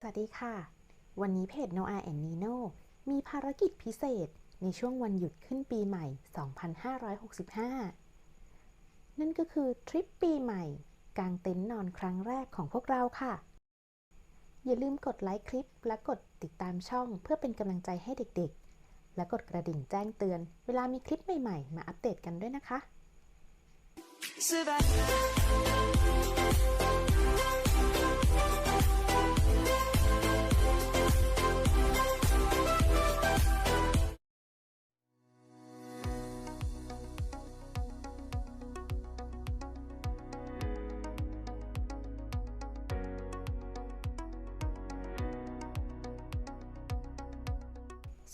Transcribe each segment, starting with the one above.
สวัสดีค่ะ วันนี้เพจ Noah and Nino มีภารกิจพิเศษในช่วงวันหยุดขึ้นปีใหม่ 2565 นั่นก็คือทริปปีใหม่กางเต็นท์นอนครั้งแรกของพวกเราค่ะ อย่าลืมกดไลค์คลิปและกดติดตามช่องเพื่อเป็นกำลังใจให้เด็กๆ และกดกระดิ่งแจ้งเตือน เวลามีคลิปใหม่ๆ มาอัปเดตกันด้วยนะคะ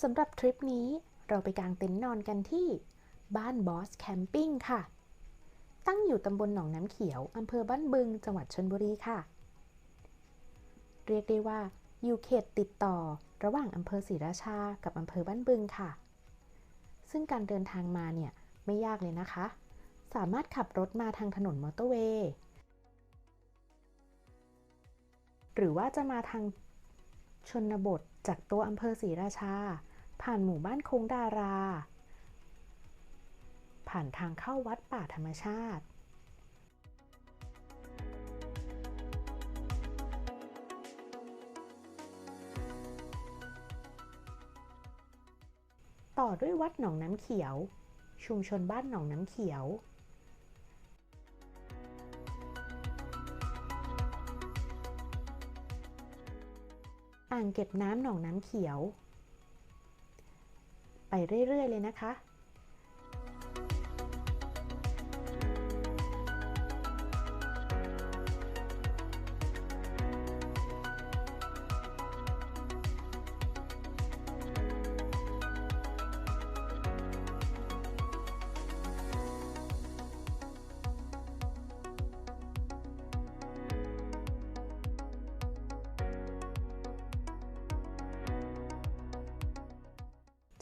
สำหรับทริปนี้เราไปกางเต็นท์นอนกันที่บ้านบอสแคมปิ้งค่ะ ตั้งอยู่ตำบลหนองน้ำเขียวอำเภอบ้านบึง จังหวัดชลบุรีค่ะ เรียกได้ว่าอยู่เขตติดต่อระหว่างอำเภอศรีราชา กับอำเภอบ้านบึงค่ะ ซึ่งการเดินทางมาเนี่ยไม่ยากเลยนะคะ สามารถขับรถมาทางถนนมอเตอร์เวย์ หรือว่าจะมาทางชนบท จากตัวอำเภอศรีราชา ผ่านหมู่บ้านคงดารา ผ่านทางเข้าวัดป่าธรรมชาติ ต่อด้วยวัดหนองน้ำเขียว ชุมชนบ้านหนองน้ำเขียว อ่างเก็บน้ำหนองน้ำเขียว ไปเรื่อย ๆ เลยนะคะ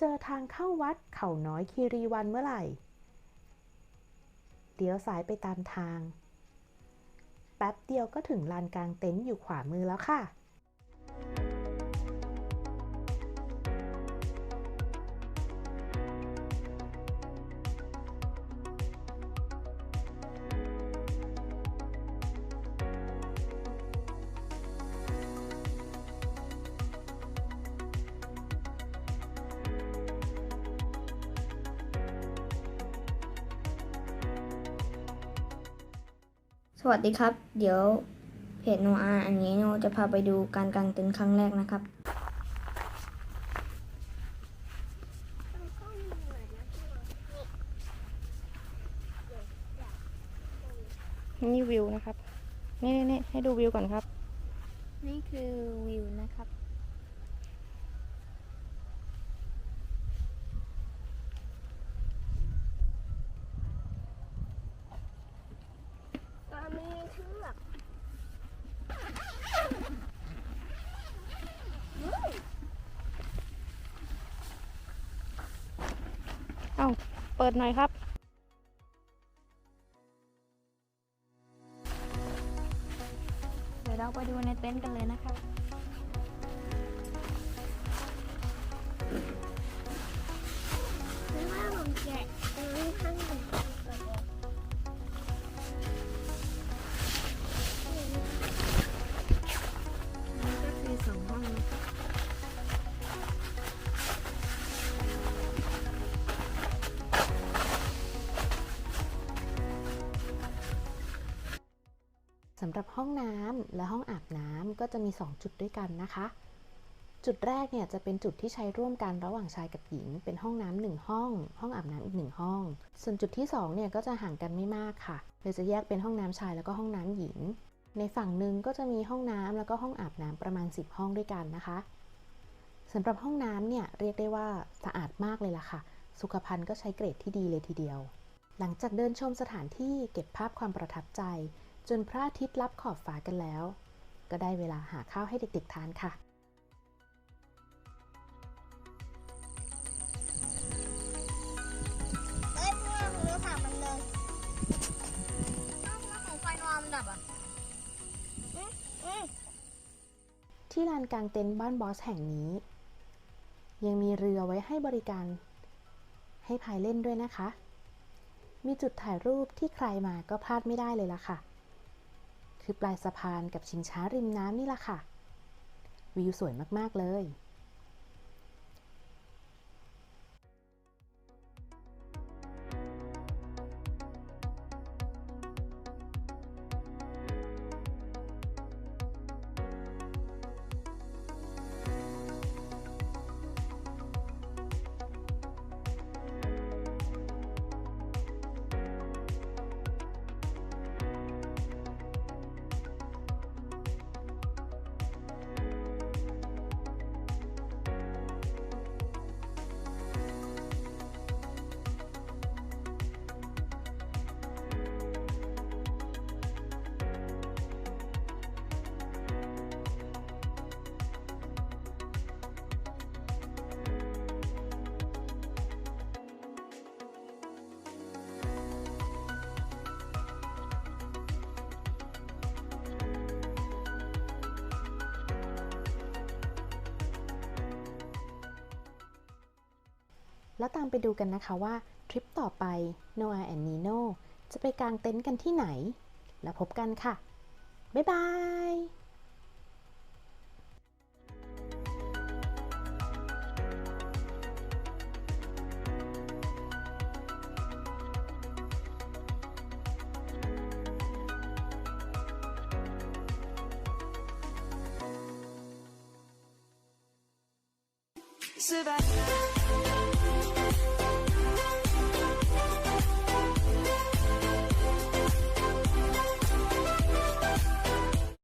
เจอทางเข้าวัดเขาน้อยคีรีวันเมื่อไหร่ เดี๋ยวสายไปตามทาง แป๊บเดียวก็ถึงลานกลางเต็นท์อยู่ขวามือแล้วค่ะ สวัสดีครับ เดี๋ยวเพจโนอาอันนี้โนจะพาไปดูการกางเต็นท์ครั้งแรกนะครับ นี่วิวนะครับ นี่นี่นี่ให้ดูวิวก่อนครับ นี่คือวิวนะครับ ตามีเชือก เอ้า เปิดหน่อยครับ เดี๋ยวเราไปดูในเต็นท์กันเลยนะครับ สำหรับห้องน้ำและห้องอาบน้ำก็จะมี 2 จุดด้วยกันนะคะ จุดแรกเนี่ยจะเป็นจุดที่ใช้ร่วมกันระหว่างชายกับหญิง เป็นห้องน้ำหนึ่งห้อง ห้องอาบน้ำอีกหนึ่งห้อง ส่วนจุดที่2เนี่ยก็จะห่างกันไม่มากค่ะเลยจะแยกเป็นห้องน้ำชายแล้วก็ห้องน้ำหญิง ในฝั่งหนึ่งก็จะมีห้องน้ำแล้วก็ห้องอาบน้ำประมาณ 10 ห้องด้วยกันนะคะสำหรับห้องน้ำเนี่ยเรียกได้ว่าสะอาดมากเลยล่ะค่ะ สุขภัณฑ์ก็ใช้เกรดที่ดีเลยทีเดียว หลังจากเดินชมสถานที่เก็บภาพความประทับใจ จนพระอาทิตย์ลับขอบฟ้ากันแล้ว ก็ได้เวลาหาข้าวให้เด็กๆทานค่ะเอ้ยพวกเนื้อผักมันเลยเอ้าแล้วของไฟนอนมันดับอะอืมอืมที่ลานกลางเต็นท์บ้านบอสแห่งนี้ ยังมีเรือไว้ให้บริการ ให้พายเล่นด้วยนะคะ มีจุดถ่ายรูปที่ใครมาก็พลาดไม่ได้เลยล่ะค่ะ คือปลายสะพานกับชิงช้าริมน้ำนี่แหละค่ะ วิวสวยมาก ๆ เลย แล้วตามไปดูกันนะคะว่าทริปต่อไป Noah and Nino จะไปกางเต็นท์กันที่ไหน แล้วพบกันค่ะ บ๊ายบาย素早